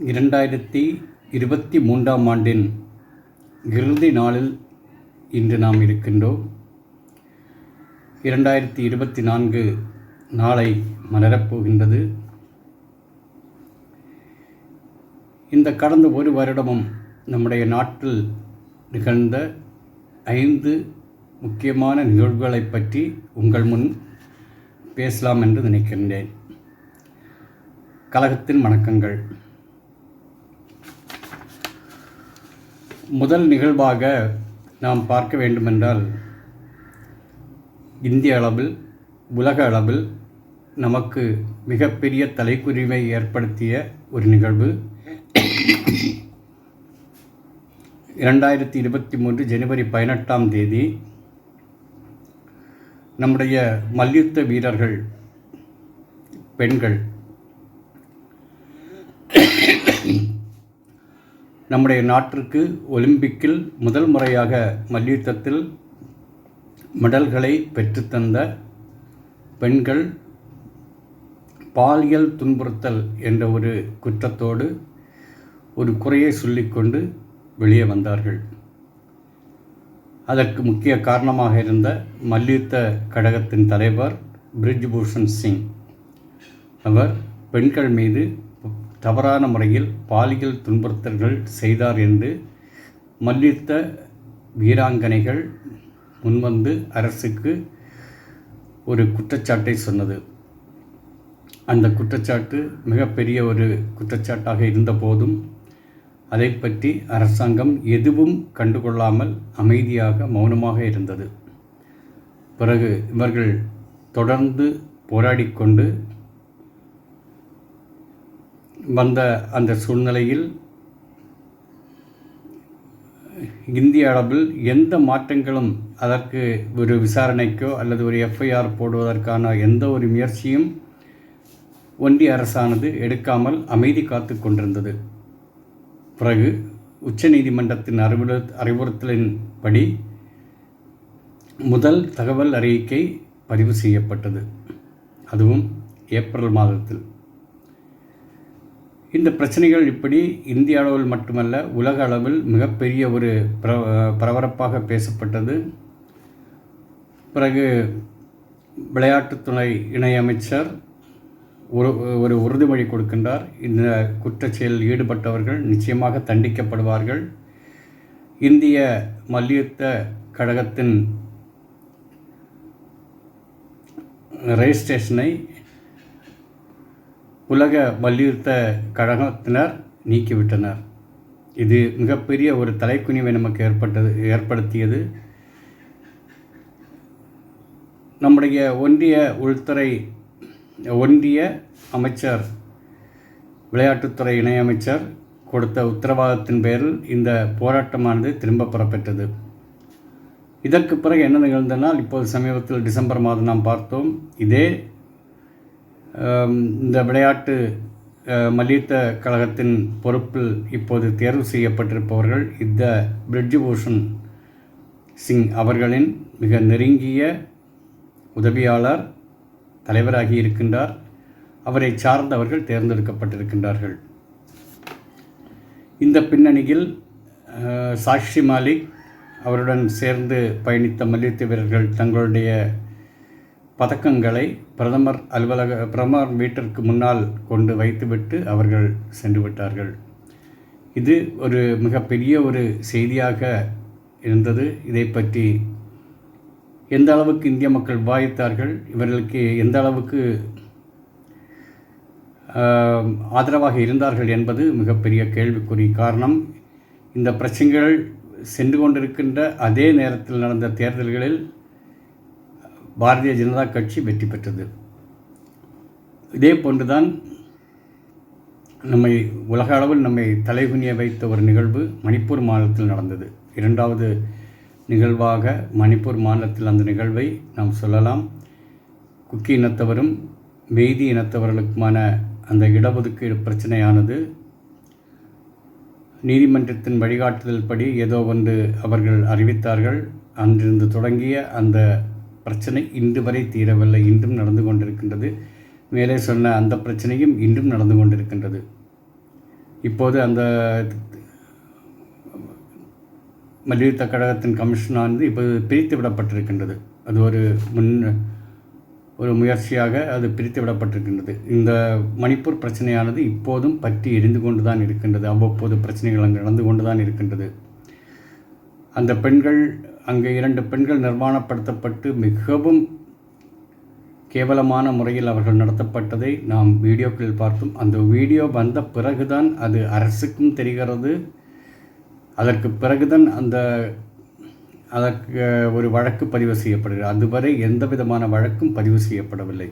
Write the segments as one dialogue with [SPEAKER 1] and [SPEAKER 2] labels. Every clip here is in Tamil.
[SPEAKER 1] இரண்டாயிரத்தி இருபத்தி மூன்றாம் ஆண்டின் இறுதி நாளில் இன்று நாம் இருக்கின்றோம். இரண்டாயிரத்தி இருபத்தி நான்கு நாளை மலரப்போகின்றது. இந்த கடந்த ஒரு வருடமும் நம்முடைய நாட்டில் நிகழ்ந்த ஐந்து முக்கியமான நிகழ்வுகளைப் பற்றி உங்கள் முன் பேசலாம் என்று நினைக்கின்றேன். கழகத்தின் வணக்கங்கள். முதல் நிகழ்வாக நாம் பார்க்க வேண்டுமென்றால் இந்திய அளவில் உலக அளவில் நமக்கு மிகப்பெரிய தலைக்குரிமை ஏற்படுத்திய ஒரு நிகழ்வு. இரண்டாயிரத்தி இருபத்தி மூன்று ஜனவரி பதினெட்டாம் தேதி நம்முடைய மல்யுத்த வீரர்கள் பெண்கள் நம்முடைய நாட்டிற்கு ஒலிம்பிக்கில் முதல் முறையாக மல்யுத்தத்தில் மெடல்களை பெற்றுத்தந்த பெண்கள் பாலியல் துன்புறுத்தல் என்ற ஒரு குற்றத்தோடு ஒரு குறையை சொல்லிக்கொண்டு வெளியே வந்தார்கள். அதற்கு முக்கிய காரணமாக இருந்த மல்யுத்த கழகத்தின் தலைவர் பிரிஜ்பூஷன் சிங். அவர் பெண்கள் மீது தவறான முறையில் பாலியல் துன்புறுத்தல்கள் செய்தார் என்று மல்யுத்த வீராங்கனைகள் முன்வந்து அரசுக்கு ஒரு குற்றச்சாட்டை சொன்னது. அந்த குற்றச்சாட்டு மிகப்பெரிய ஒரு குற்றச்சாட்டாக இருந்தபோதும் அதை பற்றி அரசாங்கம் எதுவும் கண்டுகொள்ளாமல் அமைதியாக மௌனமாக இருந்தது. பிறகு இவர்கள் தொடர்ந்து போராடிக்கொண்டு வந்த அந்த சூழ்நிலையில் இந்திய அளவில் எந்த மாற்றங்களும் அதற்கு ஒரு விசாரணைக்கோ அல்லது ஒரு எஃப்ஐஆர் போடுவதற்கான எந்த ஒரு முயற்சியும் ஒன்றிய அரசானது எடுக்காமல் அமைதி காத்து கொண்டிருந்தது. பிறகு உச்சநீதிமன்றத்தின் அறிவுறு அறிவுறுத்தலின்படி முதல் தகவல் அறிக்கை பதிவு செய்யப்பட்டது. அதுவும் ஏப்ரல் மாதத்தில். இந்த பிரச்சனைகள் இப்படி இந்திய அளவில் மட்டுமல்ல உலக அளவில் மிகப்பெரிய ஒரு பிர பரபரப்பாக பேசப்பட்டது. பிறகு விளையாட்டுத்துறை இணையமைச்சர் ஒரு ஒரு உறுதிமொழி கொடுக்கின்றார். இந்த குற்றச்செயலில் ஈடுபட்டவர்கள் நிச்சயமாக தண்டிக்கப்படுவார்கள். இந்திய மல்யுத்த கழகத்தின் ரெஜிஸ்ட்ரேஷனை உலக மல்யுத்த கழகத்தினர் நீக்கிவிட்டனர். இது மிகப்பெரிய ஒரு தலைக்குனிவை நமக்கு ஏற்பட்டது ஏற்படுத்தியது. நம்முடைய ஒன்றிய உள்துறை ஒன்றிய அமைச்சர் விளையாட்டுத்துறை இணையமைச்சர் கொடுத்த உத்தரவாதத்தின் பேரில் இந்த போராட்டமானது திரும்ப பெறப்பெற்றது. இதற்கு பிறகு என்ன நிகழ்ந்தனால் இப்போது சமீபத்தில் டிசம்பர் மாதம் நாம் பார்த்தோம் இதே இந்த விளையாட்டு மல்யுத்த கழகத்தின் பொறுப்பில் இப்போது தேர்வு செய்யப்பட்டிருப்பவர்கள் இந்த பிரிட்ஜுபூஷன் சிங் அவர்களின் மிக நெருங்கிய உதவியாளர் தலைவராகி இருக்கின்றார். அவரை சார்ந்தவர்கள் தேர்ந்தெடுக்கப்பட்டிருக்கின்றார்கள். இந்த பின்னணியில் சாக்ஷி மாலிக் அவருடன் சேர்ந்து பயணித்த மல்யுத்த வீரர்கள் தங்களுடைய பதக்கங்களை பிரதமர் அலுவலக பிரதமர் வீட்டிற்கு முன்னால் கொண்டு வைத்துவிட்டு அவர்கள் சென்று விட்டார்கள். இது ஒரு மிகப்பெரிய ஒரு செய்தியாக இருந்தது. இதை பற்றி எந்த அளவுக்கு இந்திய மக்கள் விவாதித்தார்கள் இவர்களுக்கு எந்த அளவுக்கு ஆதரவாக இருந்தார்கள் என்பது மிகப்பெரிய கேள்விக்குறி காரணம். இந்த பிரச்சனைகள் சென்று கொண்டிருக்கின்ற அதே நேரத்தில் நடந்த தேர்தல்களில் பாரதிய ஜனதா கட்சி வெற்றி பெற்றது. இதே போன்றுதான் நம்மை உலக அளவில் நம்மை தலைகுனிய வைத்த ஒரு நிகழ்வு மணிப்பூர் மாநிலத்தில் நடந்தது. இரண்டாவது நிகழ்வாக மணிப்பூர் மாநிலத்தில் அந்த நிகழ்வை நாம் சொல்லலாம். குக்கி இனத்தவரும் மெய்தி இனத்தவர்களுக்குமான அந்த இடஒதுக்கீடு பிரச்சனையானது நீதிமன்றத்தின் வழிகாட்டுதல் படி ஏதோ ஒன்று அவர்கள் அறிவித்தார்கள். அன்றிருந்து தொடங்கிய அந்த பிரச்சனை இன்று வரை தீரவில்லை. இன்றும் நடந்து கொண்டிருக்கின்றது. மேலே சொன்ன அந்த பிரச்சனையும் இன்றும் நடந்து கொண்டிருக்கின்றது. இப்போது அந்த மல்யுத்த கழகத்தின் கமிஷனானது இப்போது பிரித்து விடப்பட்டிருக்கின்றது. அது ஒரு முன் ஒரு முயற்சியாக அது பிரித்து விடப்பட்டிருக்கின்றது. இந்த மணிப்பூர் பிரச்சனையானது இப்போதும் பற்றி எரிந்து கொண்டு தான் இருக்கின்றது. அவ்வப்போது பிரச்சனைகள் அங்கு நடந்து கொண்டு தான் இருக்கின்றது. அந்த பெண்கள் அங்கே இரண்டு பெண்கள் நிர்மாணப்படுத்தப்பட்டு மிகவும் கேவலமான முறையில் அவர்கள் நடத்தப்பட்டதை நாம் வீடியோக்களில் பார்த்தோம். அந்த வீடியோ வந்த பிறகுதான் அது அரசுக்கும் தெரிகிறது. அதற்கு பிறகுதான் அந்த அதற்கு ஒரு வழக்கு பதிவு செய்யப்படுகிறது. அதுவரை எந்த விதமான வழக்கும் பதிவு செய்யப்படவில்லை.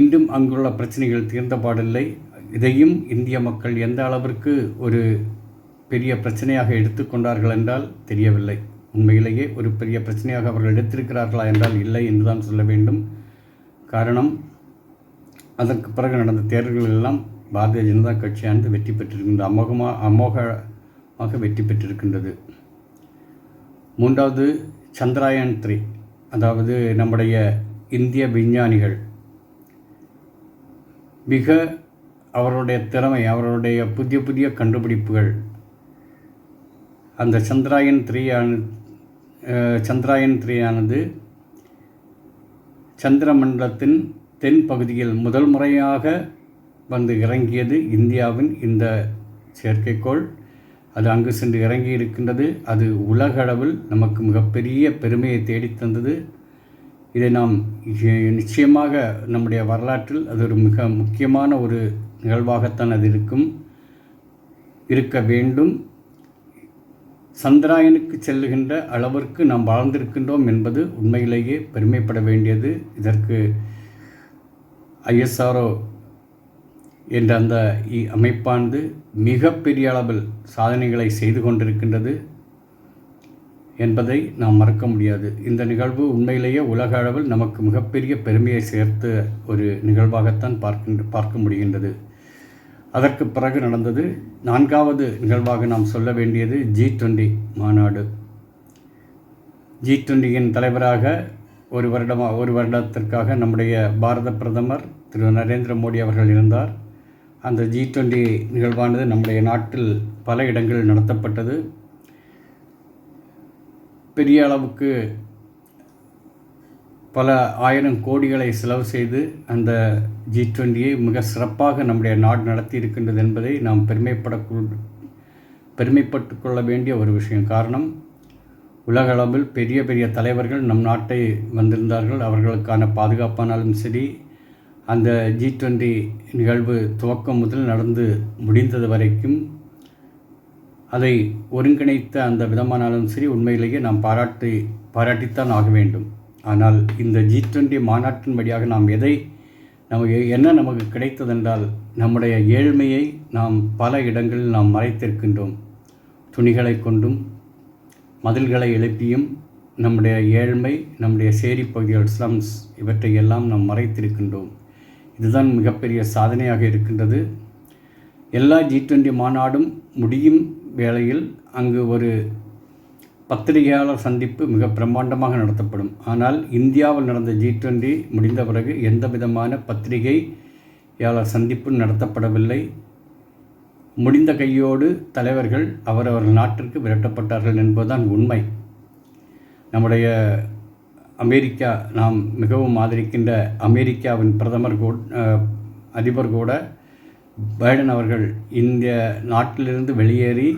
[SPEAKER 1] இன்றும் அங்குள்ள பிரச்சனைகள் தீர்ந்தபாடில்லை இதையும் இந்திய மக்கள் எந்த அளவிற்கு ஒரு பெரிய பிரச்சனையாக எடுத்துக்கொண்டார்கள் என்றால் தெரியவில்லை. உண்மையிலேயே ஒரு பெரிய பிரச்சனையாக அவர்கள் எடுத்திருக்கிறார்களா என்றால் இல்லை என்றுதான் சொல்ல வேண்டும். காரணம் அதற்கு பிறகு நடந்த தேர்தல்கள் எல்லாம் பாரதிய ஜனதா கட்சியானது வெற்றி பெற்றிருக்கின்றது அமோகமாக அமோகமாக வெற்றி பெற்றிருக்கின்றது. மூன்றாவது சந்திராயன் த்ரீ அதாவது நம்முடைய இந்திய விஞ்ஞானிகள். மிக அவருடைய திறமை அவருடைய புதிய புதிய கண்டுபிடிப்புகள். அந்த சந்திராயன் த்ரீயான சந்திராயன் த்ரீயானது சந்திரமண்டலத்தின் தென் பகுதியில் முதல் முறையாக வந்து இறங்கியது இந்தியாவின் இந்த செயற்கைக்கோள். அது அங்கு சென்று இறங்கி இருக்கின்றது அது உலகளவில் நமக்கு மிகப்பெரிய பெருமையை தேடித்தந்தது. இதை நாம் நிச்சயமாக நம்முடைய வரலாற்றில் அது ஒரு மிக முக்கியமான ஒரு நிகழ்வாகத்தான் அது இருக்கும் இருக்க வேண்டும். சந்திராயனுக்கு செல்லுகின்ற அளவிற்கு நாம் வாழ்ந்திருக்கின்றோம் என்பது உண்மையிலேயே பெருமைப்பட வேண்டியது. இதற்கு ஐஎஸ்ஆர்ஓ என்ற அந்த அமைப்பானது மிகப்பெரிய அளவில் சாதனைகளை செய்து கொண்டிருக்கின்றது என்பதை நாம் மறக்க முடியாது. இந்த நிகழ்வு உண்மையிலேயே உலக அளவில் நமக்கு மிகப்பெரிய பெருமையை சேர்த்த ஒரு நிகழ்வாகத்தான் பார்க்கின்ற பார்க்க முடிகின்றது. அதற்கு பிறகு நடந்தது நான்காவது நிகழ்வாக நாம் சொல்ல வேண்டியது ஜி டுவெண்டி மாநாடு. ஜி டுவெண்ட்டியின் தலைவராக ஒரு வருடமாக ஒரு வருடத்திற்காக நம்முடைய பாரத பிரதமர் திரு. நரேந்திர மோடி அவர்கள் இருந்தார். அந்த ஜி டுவெண்ட்டி நிகழ்வானது நம்முடைய நாட்டில் பல இடங்களில் நடத்தப்பட்டது. பெரிய அளவுக்கு பல ஆயிரம் கோடிகளை செலவு செய்து அந்த ஜி டுவெண்ட்டியை மிக சிறப்பாக நம்முடைய நாடு நடத்தி இருக்கின்றது என்பதை நாம் பெருமைப்பட பெருமைப்பட்டு கொள்ள வேண்டிய ஒரு விஷயம். காரணம் உலகளவில் பெரிய பெரிய தலைவர்கள் நம் நாட்டை வந்திருந்தார்கள். அவர்களுக்கான பாதுகாப்பானாலும் சரி அந்த ஜி டுவெண்ட்டி நிகழ்வு துவக்கம் முதல் நடந்து முடிந்தது வரைக்கும் அதை ஒருங்கிணைத்த அந்த விதமானாலும் சரி உண்மையிலேயே நாம் பாராட்டி பாராட்டித்தான் ஆக வேண்டும். ஆனால் இந்த ஜி டுவெண்ட்டி மாநாட்டின் வழியாக நாம் எதை நமக்கு என்ன நமக்கு கிடைத்ததென்றால் நம்முடைய ஏழ்மையை நாம் பல இடங்களில் நாம் மறைத்திருக்கின்றோம். துணிகளை கொண்டும் மதில்களை எழுப்பியும் நம்முடைய ஏழ்மை நம்முடைய சேரி பகுதிகள் ஸ்லம்ஸ் இவற்றை எல்லாம் நாம் மறைத்திருக்கின்றோம். இதுதான் மிகப்பெரிய சாதனையாக இருக்கின்றது. எல்லா ஜி டுவெண்ட்டி மாநாடும் முடியும் வேளையில் அங்கு ஒரு பத்திரிகையாளர் சந்திப்பு மிக பிரம்மாண்டமாக நடத்தப்படும். ஆனால் இந்தியாவில் நடந்த ஜி டுவெண்ட்டி முடிந்த பிறகு எந்த விதமான பத்திரிகையாளர் சந்திப்பும் நடத்தப்படவில்லை. முடிந்த கையோடு தலைவர்கள் அவரவர்கள் நாட்டிற்கு விரட்டப்பட்டார்கள் என்பதுதான் உண்மை. நம்முடைய அமெரிக்கா நாம் மிகவும் ஆதரிக்கின்ற அமெரிக்காவின் பிரதமர் கூட அதிபர் கூட பைடன் அவர்கள் இந்த நாட்டிலிருந்து வெளியேறி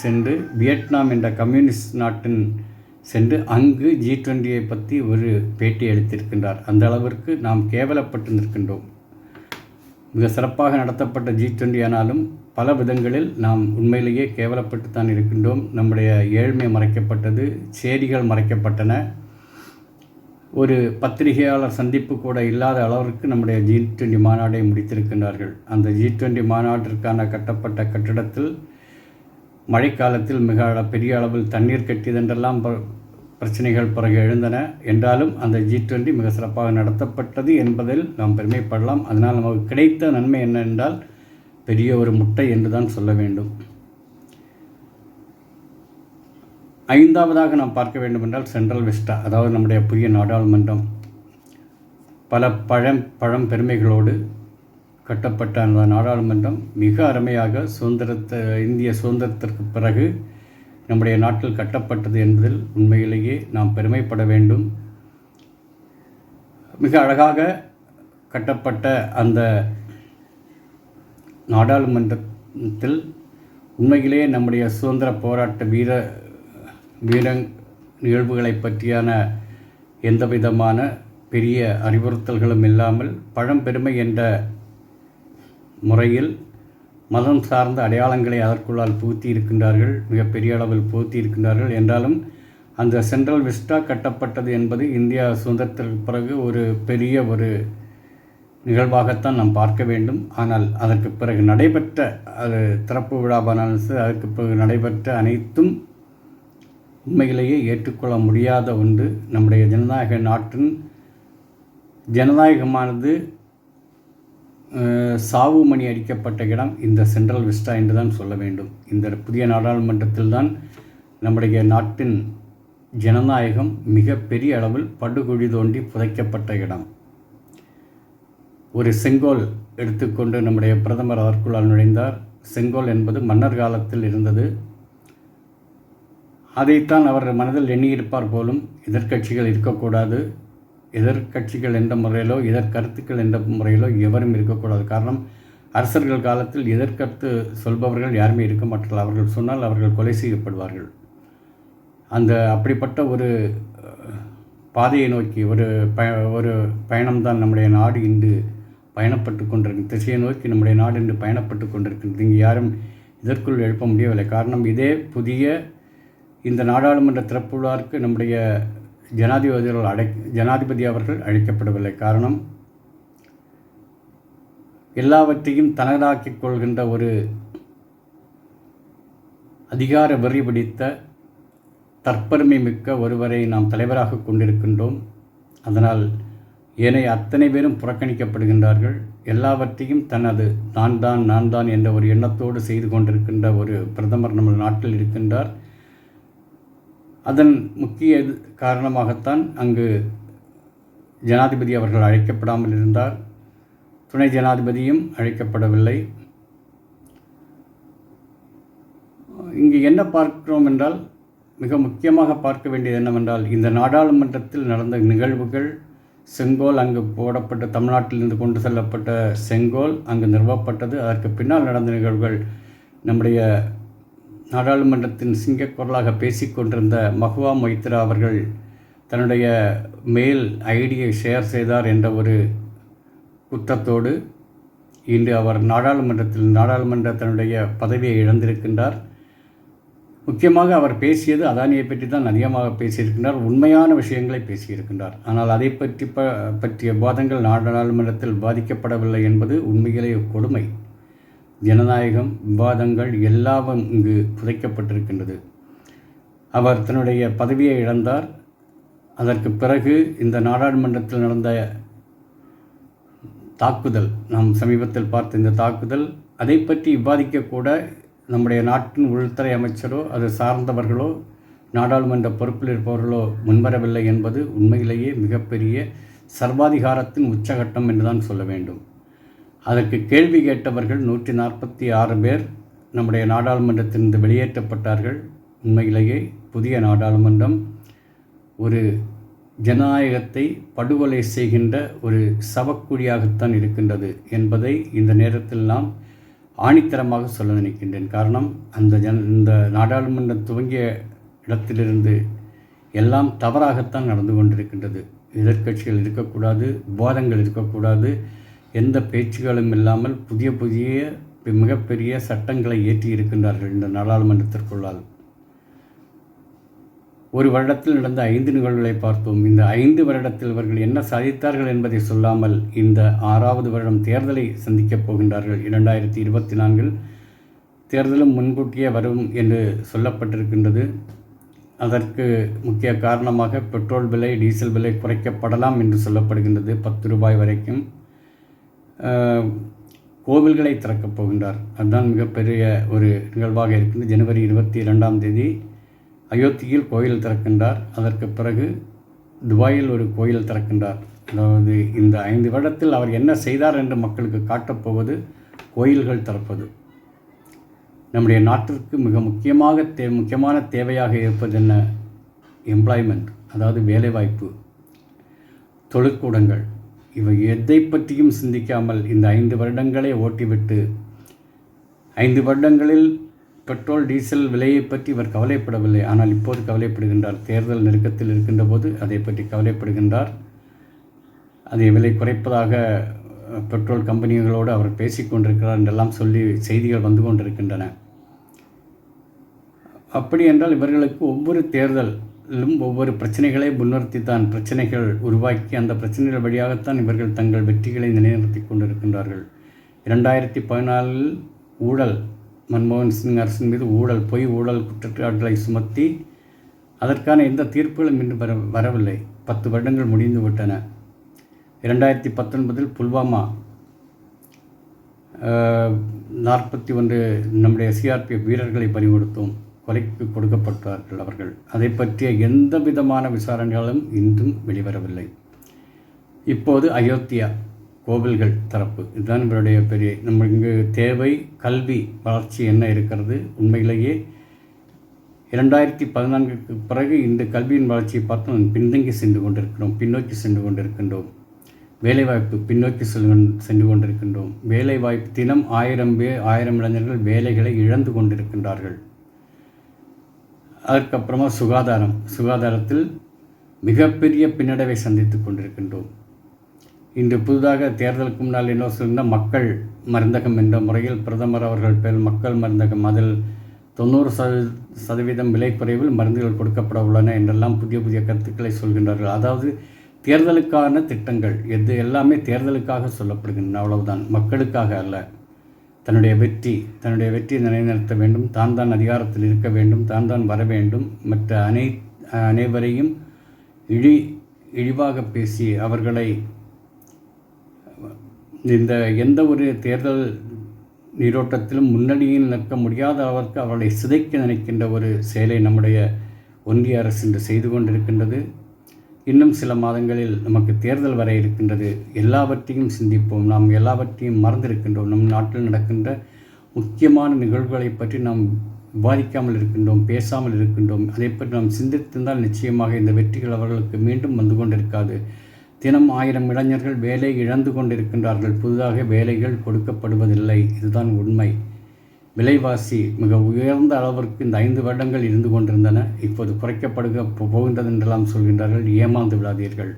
[SPEAKER 1] சென்று வியட்நாம் என்ற கம்யூனிஸ்ட் நாட்டின் சென்று அங்கு ஜி டுவெண்ட்டியை பற்றி ஒரு பேட்டி அளித்திருக்கின்றார். அந்த அளவிற்கு நாம் கேவலப்பட்டு நிற்கின்றோம் மிக சிறப்பாக நடத்தப்பட்ட ஜி டுவெண்ட்டி ஆனாலும் பல விதங்களில் நாம் உண்மையிலேயே கேவலப்பட்டு தான் இருக்கின்றோம். நம்முடைய ஏழ்மை மறைக்கப்பட்டது சேரிகள் மறைக்கப்பட்டன. ஒரு பத்திரிகையாளர் சந்திப்பு கூட இல்லாத அளவிற்கு நம்முடைய ஜி டுவெண்ட்டி மாநாடை முடித்திருக்கின்றார்கள். அந்த ஜி டுவெண்ட்டி மாநாட்டிற்கான கட்டப்பட்ட கட்டிடத்தில் மழைக்காலத்தில் மிக பெரிய அளவில் தண்ணீர் கட்டியதென்றெல்லாம் பிரச்சனைகள் பிறகு எழுந்தன. என்றாலும் அந்த ஜி டுவெண்ட்டி மிக சிறப்பாக நடத்தப்பட்டது என்பதில் நாம் பெருமைப்படலாம். அதனால் நமக்கு கிடைத்த நன்மை என்ன என்றால் பெரிய ஒரு முட்டை என்று தான் சொல்ல வேண்டும். ஐந்தாவதாக நாம் பார்க்க வேண்டுமென்றால் சென்ட்ரல் விஸ்டா அதாவது நம்முடைய புதிய நாடாளுமன்றம். பல பழம் பழம் பெருமைகளோடு கட்டப்பட்ட அந்த நாடாளுமன்றம் மிக அருமையாக சுதந்திரத்தை இந்திய சுதந்திரத்திற்கு பிறகு நம்முடைய நாட்டில் கட்டப்பட்டது என்பதில் உண்மையிலேயே நாம் பெருமைப்பட வேண்டும். மிக அழகாக கட்டப்பட்ட அந்த நாடாளுமன்றத்தில் உண்மையிலேயே நம்முடைய சுதந்திர போராட்ட வீர வீரங் நிகழ்வுகளை பற்றியான எந்த விதமான பெரிய அறிவுறுத்தல்களும் இல்லாமல் பழம்பெருமை என்ற முறையில் மதம் சார்ந்த அடையாளங்களை அதற்குள்ளால் புகுத்தி இருக்கின்றார்கள் மிகப்பெரிய அளவில் புகுத்தி இருக்கின்றார்கள் என்றாலும் அந்த சென்ட்ரல் விஸ்டா கட்டப்பட்டது என்பது இந்தியா சுதந்திரத்திற்கு பிறகு ஒரு பெரிய ஒரு நிகழ்வாகத்தான் நாம் பார்க்க வேண்டும். ஆனால் அதற்கு பிறகு நடைபெற்ற அது திறப்பு விழாவானாலும் சரி அதற்கு பிறகு நடைபெற்ற அனைத்தும் உண்மையிலேயே ஏற்றுக்கொள்ள முடியாத ஒன்று நம்முடைய ஜனநாயக நாட்டின் ஜனநாயகமானது சாவு மணி அடிக்கப்பட்ட இடம் இந்த சென்ட்ரல் விஸ்டா என்று தான் சொல்ல வேண்டும். இந்த புதிய நாடாளுமன்றத்தில் தான் நம்முடைய நாட்டின் ஜனநாயகம் மிக பெரிய அளவில் படுகுழி தோண்டி புதைக்கப்பட்ட இடம். ஒரு செங்கோல் எடுத்துக்கொண்டு நம்முடைய பிரதமர் அதற்குள்ளால் நுழைந்தார். செங்கோல் என்பது மன்னர் காலத்தில் இருந்தது. அதைத்தான் அவர் மனதில் எண்ணியிருப்பார் போலும் எதிர்க்கட்சிகள் இருக்கக்கூடாது. எதிர்கட்சிகள் என்ற முறையிலோ எதிர்கருத்துக்கள் என்ற முறையிலோ எவரும் இருக்கக்கூடாது. காரணம் அரசர்கள் காலத்தில் எதிர்கருத்து சொல்பவர்கள் யாருமே இருக்க மாட்டார்கள். அவர்கள் சொன்னால் அவர்கள் கொலை செய்யப்படுவார்கள். அந்த அப்படிப்பட்ட ஒரு பாதையை நோக்கி ஒரு ப ஒரு பயணம்தான் நம்முடைய நாடு இன்று பயணப்பட்டு கொண்டிருக்கும் திசையை நோக்கி நம்முடைய நாடு இன்று பயணப்பட்டு கொண்டிருக்கின்றது இங்கே யாரும் இதற்குள் எழுப்ப முடியவில்லை. காரணம் இதே புதிய இந்த நாடாளுமன்ற திறப்புழாருக்கு நம்முடைய ஜனாதிபதிகள் அடை ஜனாதிபதி அவர்கள் அழைக்கப்படவில்லை. காரணம் எல்லாவற்றையும் தனதாக்கிக் கொள்கின்ற ஒரு அதிகார வெறி பிடித்த தற்பெருமை மிக்க ஒருவரை நாம் தலைவராக கொண்டிருக்கின்றோம். அதனால் ஏனைய அத்தனை பேரும் புறக்கணிக்கப்படுகின்றார்கள். எல்லாவற்றையும் தனது நான் தான் நான் தான் என்ற ஒரு எண்ணத்தோடு செய்து கொண்டிருக்கின்ற ஒரு பிரதமர் நம்ம நாட்டில் இருக்கின்றார். அதன் முக்கிய காரணமாகத்தான் அங்கு ஜனாதிபதி அவர்கள் அழைக்கப்படாமல் இருந்தார். துணை ஜனாதிபதியும் அழைக்கப்படவில்லை. இங்கு என்ன பார்க்கிறோம் என்றால் மிக முக்கியமாக பார்க்க வேண்டியது என்னவென்றால் இந்த நாடாளுமன்றத்தில் நடந்த நிகழ்வுகள் செங்கோல் அங்கு போடப்பட்ட தமிழ்நாட்டிலிருந்து கொண்டு செல்லப்பட்ட செங்கோல் அங்கு நிறுவப்பட்டது. அதற்கு பின்னால் நடந்த நிகழ்வுகள் நம்முடைய நாடாளுமன்றத்தின் சிங்கக்குரலாக பேசிக்கொண்டிருந்த மஹுவா மொய்த்ரா அவர்கள் தன்னுடைய மெயில் ஐடியை ஷேர் செய்தார் என்ற ஒரு குற்றத்தோடு இன்று அவர் நாடாளுமன்றத்தில் நாடாளுமன்ற தன்னுடைய பதவியை இழந்திருக்கின்றார். முக்கியமாக அவர் பேசியது அதானியை பற்றி தான் அதிகமாக பேசியிருக்கின்றார். உண்மையான விஷயங்களை பேசியிருக்கின்றார். ஆனால் அதை பற்றி ப பற்றிய வாதங்கள் நாடாளுமன்றத்தில் பாதிக்கப்படவில்லை என்பது உண்மையிலேயே கொடுமை. ஜனநாயகம் விவாதங்கள் எல்லாவும் இங்கு புதைக்கப்பட்டிருக்கின்றது. அவர் தன்னுடைய பதவியை இழந்தார். அதற்கு பிறகு இந்த நாடாளுமன்றத்தில் நடந்த தாக்குதல் நாம் சமீபத்தில் பார்த்த இந்த தாக்குதல் அதை பற்றி விவாதிக்கக்கூட நம்முடைய நாட்டின் உள்துறை அமைச்சரோ அது சார்ந்தவர்களோ நாடாளுமன்ற பொறுப்பில் இருப்பவர்களோ முன்வரவில்லை என்பது உண்மையிலேயே மிகப்பெரிய சர்வாதிகாரத்தின் உச்சகட்டம் என்றுதான் சொல்ல வேண்டும். அதற்கு கேள்வி கேட்டவர்கள் நூற்றி நாற்பத்தி ஆறு பேர் நம்முடைய நாடாளுமன்றத்திலிருந்து வெளியேற்றப்பட்டார்கள். உண்மையிலேயே புதிய நாடாளுமன்றம் ஒரு ஜனநாயகத்தை படுகொலை செய்கின்ற ஒரு சவக்குழியாகத்தான் இருக்கின்றது என்பதை இந்த நேரத்தில் நாம் ஆணித்தரமாக சொல்ல நினைக்கின்றேன். காரணம் அந்த ஜன இந்த நாடாளுமன்றம் துவங்கிய இடத்திலிருந்து எல்லாம் தவறாகத்தான் நடந்து கொண்டிருக்கின்றது. எதிர்கட்சிகள் இருக்கக்கூடாது விவாதங்கள் இருக்கக்கூடாது எந்த பேச்சுகளும் இல்லாமல் புதிய புதிய மிகப்பெரிய சட்டங்களை ஏற்றி இருக்கின்றார்கள் இந்த நாடாளுமன்றத்திற்குள்ளால். ஒரு வருடத்தில் நடந்த ஐந்து நிகழ்வுகளை பார்த்தோம். இந்த ஐந்து வருடத்தில் இவர்கள் என்ன சாதித்தார்கள் என்பதை சொல்லாமல் இந்த ஆறாவது வருடம் தேர்தலை சந்திக்கப் போகின்றார்கள். இரண்டாயிரத்தி இருபத்தி நான்கில் தேர்தலும் முன்கூட்டியே வரும் என்று சொல்லப்பட்டிருக்கின்றது. அதற்கு முக்கிய காரணமாக பெட்ரோல் விலை டீசல் விலை குறைக்கப்படலாம் என்று சொல்லப்படுகின்றது. பத்து ரூபாய் வரைக்கும் கோவில்களை திறக்கப் போகின்றார். அதுதான் மிகப்பெரிய ஒரு நிகழ்வாக இருக்குது ஜனவரி இருபத்தி இரண்டாம் தேதி அயோத்தியில் கோயில் திறக்கின்றார். அதற்கு பிறகு துபாயில் ஒரு கோயில் திறக்கின்றார். அதாவது இந்த ஐந்து வருடத்தில் அவர் என்ன செய்தார் என்று மக்களுக்கு காட்டப்போவது கோயில்கள் திறப்பது. நம்முடைய நாட்டிற்கு மிக முக்கியமாக தே முக்கியமான தேவையாக இருப்பது என்ன? எம்ப்ளாய்மெண்ட் அதாவது வேலைவாய்ப்பு தொழிற்கூடங்கள். இவை எதை பற்றியும் சிந்திக்காமல் இந்த ஐந்து வருடங்களை ஓட்டிவிட்டு ஐந்து வருடங்களில் பெட்ரோல் டீசல் விலையை பற்றி இவர் கவலைப்படவில்லை. ஆனால் இப்போது கவலைப்படுகின்றார். தேர்தல் நெருக்கத்தில் இருக்கின்ற போது அதை பற்றி கவலைப்படுகின்றார். அதை விலை குறைப்பதாக பெட்ரோல் கம்பெனிகளோடு அவர் பேசிக்கொண்டிருக்கிறார் என்றெல்லாம் சொல்லி செய்திகள் வந்து கொண்டிருக்கின்றன. அப்படி என்றால் இவர்களுக்கு ஒவ்வொரு தேர்தல் தேர்தலும் ஒவ்வொரு பிரச்சனைகளை முன்னிறுத்தி தான் பிரச்சனைகள் உருவாக்கி அந்த பிரச்சனைகள் வழியாகத்தான் இவர்கள் தங்கள் வெற்றிகளை நிலைநிறுத்தி கொண்டிருக்கின்றார்கள். இரண்டாயிரத்தி பதினாலில் ஊழல் மன்மோகன் சிங் அரசின் மீது ஊழல் பொய் ஊழல் குற்றச்சாட்டுகளை சுமத்தி அதற்கான எந்த தீர்ப்புகளும் இன்று வர வரவில்லை. பத்து வருடங்கள் முடிந்து விட்டன. இரண்டாயிரத்தி பத்தொன்பதில் புல்வாமா நாற்பத்தி ஒன்று நம்முடைய சிஆர்பிஎஃப் வீரர்களை பறி கொலைக்கு கொடுக்கப்பட்டார்கள் அவர்கள். அதை பற்றிய எந்த விதமான விசாரணைகளும் இன்றும் வெளிவரவில்லை. இப்போது அயோத்தியா கோவில்கள் தரப்பு. இதுதான் இவருடைய பெரிய நம்ம இங்கு தேவை கல்வி வளர்ச்சி என்ன இருக்கிறது உண்மையிலேயே. இரண்டாயிரத்தி பதினான்குக்கு பிறகு இந்த கல்வியின் வளர்ச்சியை பார்த்து நாம் பின்தங்கி சென்று கொண்டிருக்கிறோம் பின்னோக்கி சென்று கொண்டிருக்கின்றோம். வேலைவாய்ப்பு பின்னோக்கி செல்வன் சென்று கொண்டிருக்கின்றோம். வேலைவாய்ப்பு தினம் ஆயிரம் பேர் ஆயிரம் இளைஞர்கள் வேலைகளை இழந்து கொண்டிருக்கின்றார்கள். அதுக்கப்புறமா சுகாதாரம். சுகாதாரத்தில் மிகப்பெரிய பின்னடைவை சந்தித்து கொண்டிருக்கின்றோம். இன்று புதிதாக தேர்தலுக்கு முன்னால் என்ன சொல்லியிருந்தால் மக்கள் மருந்தகம் என்ற முறையில் பிரதமர் அவர்கள் பேர் மக்கள் மருந்தகம். அதில் தொண்ணூறு சதவீ சதவீதம் விலை குறைவில் மருந்துகள் கொடுக்கப்பட உள்ளன என்றெல்லாம் புதிய புதிய கருத்துக்களை சொல்கின்றார்கள். அதாவது தேர்தலுக்கான திட்டங்கள் எது எல்லாமே தேர்தலுக்காக சொல்லப்படுகின்றன அவ்வளவுதான். மக்களுக்காக அல்ல. தன்னுடைய வெற்றி தன்னுடைய வெற்றியை நிலைநிறுத்த வேண்டும். தான் தான் அதிகாரத்தில் இருக்க வேண்டும் தான் தான் வர வேண்டும். மற்ற அனை அனைவரையும் இழி இழிவாக பேசி அவர்களை இந்த எந்த ஒரு தேர்தல் நீரோட்டத்திலும் முன்னணியில் நிற்க முடியாத அளவிற்கு அவர்களை சிதைக்க நினைக்கின்ற ஒரு செயலை நம்முடைய ஒன்றிய அரசு இன்று செய்து கொண்டிருக்கின்றது. இன்னும் சில மாதங்களில் நமக்கு தேர்தல் வர இருக்கின்றது. எல்லாவற்றையும் சிந்திப்போம். நாம் எல்லாவற்றையும் மறந்திருக்கின்றோம். நம் நாட்டில் நடக்கின்ற முக்கியமான நிகழ்வுகளை பற்றி நாம் விவாதிக்காமல் இருக்கின்றோம் பேசாமல் இருக்கின்றோம். அதை பற்றி நாம் சிந்தித்திருந்தால் நிச்சயமாக இந்த வெற்றிகள் அவர்களுக்கு மீண்டும் வந்து கொண்டிருக்காது. தினம் ஆயிரம் இளைஞர்கள் வேலை இழந்து கொண்டிருக்கின்றார்கள். புதிதாக வேலைகள் கொடுக்கப்படுவதில்லை. இதுதான் உண்மை. விலைவாசி மிக உயர்ந்த அளவிற்கு இந்த ஐந்து வருடங்கள் இருந்து கொண்டிருந்தன. இப்போது குறைக்கப்படுக போகின்றது என்றெல்லாம் சொல்கின்றார்கள் ஏமாந்து விடாதீர்கள்.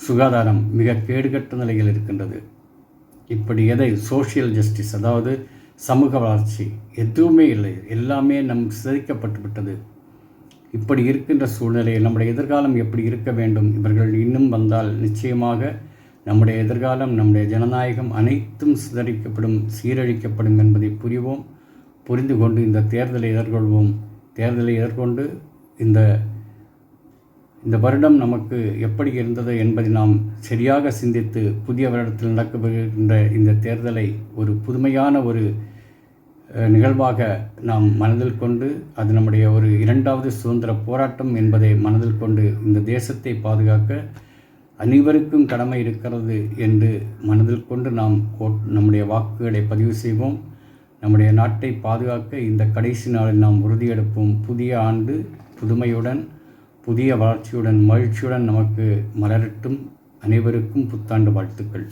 [SPEAKER 1] சுகாதாரம் மிக கேடுகட்ட நிலையில் இருக்கின்றது. இப்படி எதை? சோஷியல் ஜஸ்டிஸ் அதாவது சமூக வளர்ச்சி. எதுவுமே இல்லை. எல்லாமே நம் சிதைக்கப்பட்டு விட்டது. இப்படி இருக்கின்ற சூழ்நிலையில் நம்முடைய எதிர்காலம் எப்படி இருக்க வேண்டும்? இவர்கள் இன்னும் வந்தால் நிச்சயமாக நம்முடைய எதிர்காலம் நம்முடைய ஜனநாயகம் அனைத்தும் சிதறிக்கப்படும் சீரழிக்கப்படும் என்பதை புரிவோம் புரிந்து கொண்டு இந்த தேர்தலை எதிர்கொள்வோம். தேர்தலை எதிர்கொண்டு இந்த இந்த வருடம் நமக்கு எப்படி இருந்தது என்பதை நாம் சரியாக சிந்தித்து புதிய வருடத்தில் நடக்கப்படுகின்ற இந்த தேர்தலை ஒரு புதுமையான ஒரு நிகழ்வாக நாம் மனதில் கொண்டு அது நம்முடைய ஒரு இரண்டாவது சுதந்திர போராட்டம் என்பதை மனதில் கொண்டு இந்த தேசத்தை பாதுகாக்க அனைவருக்கும் கடமை இருக்கிறது என்று மனதில் கொண்டு நாம் நம்முடைய வாக்குகளை பதிவு செய்வோம். நம்முடைய நாட்டை பாதுகாக்க இந்த கடைசி நாளில் நாம் உறுதியெடுப்போம். புதிய ஆண்டு புதுமையுடன் புதிய வளர்ச்சியுடன் மகிழ்ச்சியுடன் நமக்கு மலரட்டும். அனைவருக்கும் புத்தாண்டு வாழ்த்துக்கள்.